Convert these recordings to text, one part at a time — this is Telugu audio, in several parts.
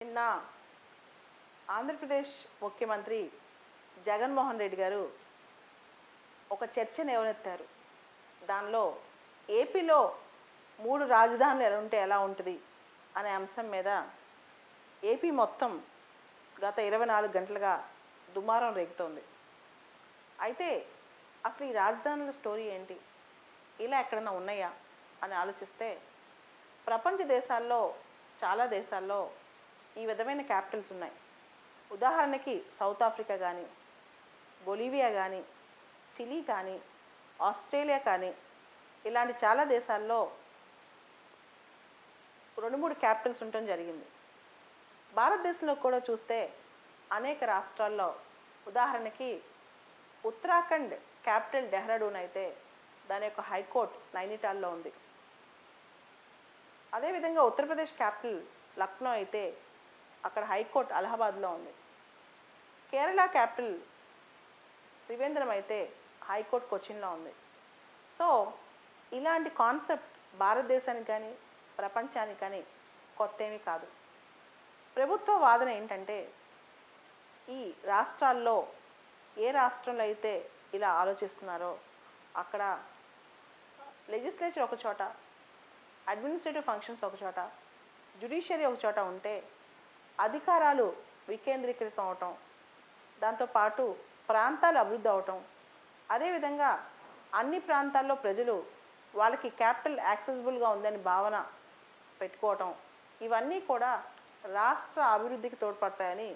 నిన్న ఆంధ్రప్రదేశ్ ముఖ్యమంత్రి జగన్మోహన్ రెడ్డి గారు ఒక చర్చను ఎవరెత్తారు? దానిలో ఏపీలో మూడు రాజధానులు ఎలా ఉంటే ఎలా ఉంటుంది అనే అంశం మీద ఏపీ మొత్తం గత ఇరవై నాలుగు గంటలుగా దుమారం రేగుతోంది. అయితే అసలు ఈ రాజధానుల స్టోరీ ఏంటి? ఇలా ఎక్కడన్నా ఉన్నాయా? అని ఆలోచిస్తే ప్రపంచ దేశాల్లో చాలా దేశాల్లో ఈ విధమైన క్యాపిటల్స్ ఉన్నాయి. ఉదాహరణకి సౌత్ ఆఫ్రికా కానీ బొలీవియా కానీ చిలీ కానీ ఆస్ట్రేలియా కానీ ఇలాంటి చాలా దేశాల్లో రెండు మూడు క్యాపిటల్స్ ఉండటం జరిగింది. భారతదేశంలో కూడా చూస్తే అనేక రాష్ట్రాల్లో ఉదాహరణకి ఉత్తరాఖండ్ క్యాపిటల్ డెహ్రాడూన్ అయితే దాని యొక్క హైకోర్ట్ నైనిటాల్లో ఉంది. అదేవిధంగా ఉత్తరప్రదేశ్ క్యాపిటల్ లక్నో అయితే అక్కడ హైకోర్టు అలహాబాద్లో ఉంది. కేరళ క్యాపిటల్ త్రివేంద్రం అయితే హైకోర్టు కొచ్చిన్లో ఉంది. సో ఇలాంటి కాన్సెప్ట్ భారతదేశానికి కానీ ప్రపంచానికి కానీ కొత్త ఏమీ కాదు. ప్రభుత్వ వాదన ఏంటంటే ఈ రాష్ట్రాల్లో ఏ రాష్ట్రంలో అయితే ఇలా ఆలోచిస్తున్నారో అక్కడ లెజిస్లేచర్ ఒక చోట అడ్మినిస్ట్రేటివ్ ఫంక్షన్స్ ఒక చోట జ్యుడిషియరీ ఒక చోట ఉంటే అధికారాలు వికేంద్రీకృతం అవటం దాంతోపాటు ప్రాంతాలు అభివృద్ధి అవటం. అదేవిధంగా అన్ని ప్రాంతాల్లో ప్రజలు వాళ్ళకి క్యాపిటల్ యాక్సెసిబుల్గా ఉందని భావన పెట్టుకోవటం. ఇవన్నీ కూడా రాష్ట్ర అభివృద్ధికి తోడ్పడతాయని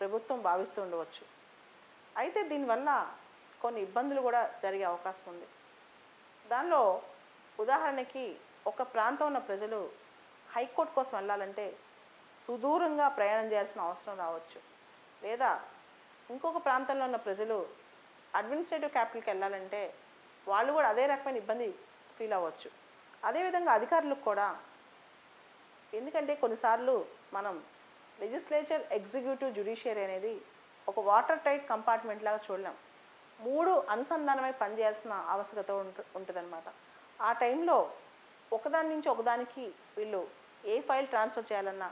ప్రభుత్వం భావిస్తూ ఉండవచ్చు. అయితే దీనివల్ల కొన్ని ఇబ్బందులు కూడా జరిగే అవకాశం ఉంది. దానిలో ఉదాహరణకి ఒక ప్రాంతం ఉన్న ప్రజలు హైకోర్టు కోసం వెళ్ళాలంటే సుదూరంగా ప్రయాణం చేయాల్సిన అవసరం రావచ్చు. లేదా ఇంకొక ప్రాంతంలో ఉన్న ప్రజలు అడ్మినిస్ట్రేటివ్ క్యాపిటల్కి వెళ్ళాలంటే వాళ్ళు కూడా అదే రకమైన ఇబ్బంది ఫీల్ అవ్వచ్చు. అదేవిధంగా అధికారులకు కూడా ఎందుకంటే కొన్నిసార్లు మనం లెజిస్లేచర్ ఎగ్జిక్యూటివ్ జ్యుడిషియరీ అనేది ఒక వాటర్ టైట్ కంపార్ట్మెంట్ లాగా చూడలేం. మూడు అనుసంధానమై పనిచేయాల్సిన ఆవశ్యకత ఉంటు ఉంటుందన్నమాట. ఆ టైంలో ఒకదాని నుంచి ఒకదానికి వీళ్ళు ఏ ఫైల్ ట్రాన్స్ఫర్ చేయాలన్నా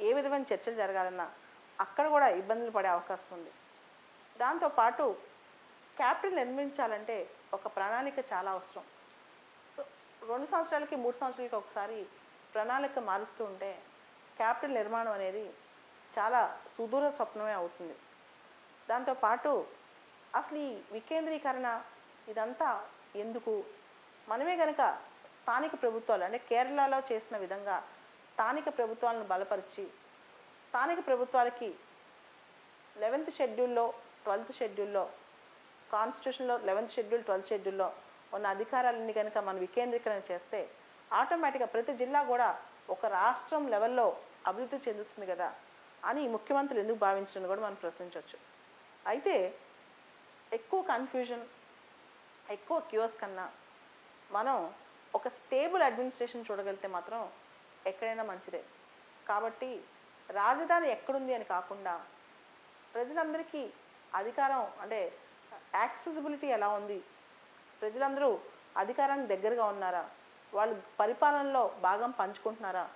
ఏ విధమైన చర్చలు జరగాలన్నా అక్కడ కూడా ఇబ్బందులు పడే అవకాశం ఉంది. దాంతోపాటు క్యాపిటల్ నిర్మించాలంటే ఒక ప్రణాళిక చాలా అవసరం. రెండు సంవత్సరాలకి మూడు సంవత్సరాలకి ఒకసారి ప్రణాళిక మారుస్తూ ఉంటే క్యాపిటల్ నిర్మాణం అనేది చాలా సుదూర స్వప్నమే అవుతుంది. దాంతోపాటు అసలు ఈ వికేంద్రీకరణ ఇదంతా ఎందుకు? మనమే కనుక స్థానిక ప్రభుత్వాలు అంటే కేరళలో చేసిన విధంగా స్థానిక ప్రభుత్వాలను బలపరిచి స్థానిక ప్రభుత్వాలకి లెవెన్త్ షెడ్యూల్లో ట్వెల్త్ షెడ్యూల్లో కాన్స్టిట్యూషన్లో లెవెన్త్ షెడ్యూల్ ట్వెల్త్ షెడ్యూల్లో ఉన్న అధికారాలన్నీ కనుక మనం వికేంద్రీకరణ చేస్తే ఆటోమేటిక్గా ప్రతి జిల్లా కూడా ఒక రాష్ట్రం లెవెల్లో అభివృద్ధి చెందుతుంది కదా అని ముఖ్యమంత్రులు ఎందుకు భావించడం కూడా మనం ప్రశ్నించవచ్చు. అయితే ఎక్కువ కన్ఫ్యూజన్ ఎక్కువ క్యూస్ కన్నా మనం ఒక స్టేబుల్ అడ్మినిస్ట్రేషన్ చూడగలిగితే మాత్రం ఎక్కడైనా మంచిదే. కాబట్టి రాజధాని ఎక్కడుంది అని కాకుండా ప్రజలందరికీ అధికారం అంటే యాక్సెసిబిలిటీ ఎలా ఉంది? ప్రజలందరూ అధికారానికి దగ్గరగా ఉన్నారా? వాళ్ళు పరిపాలనలో భాగం పంచుకుంటున్నారా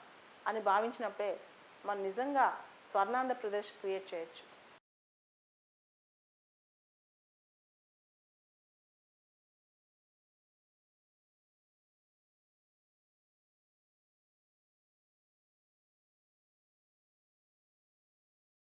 అని భావించినప్పుడే మనం నిజంగా స్వర్ణాంధ్రప్రదేశ్ క్రియేట్ చేయొచ్చు.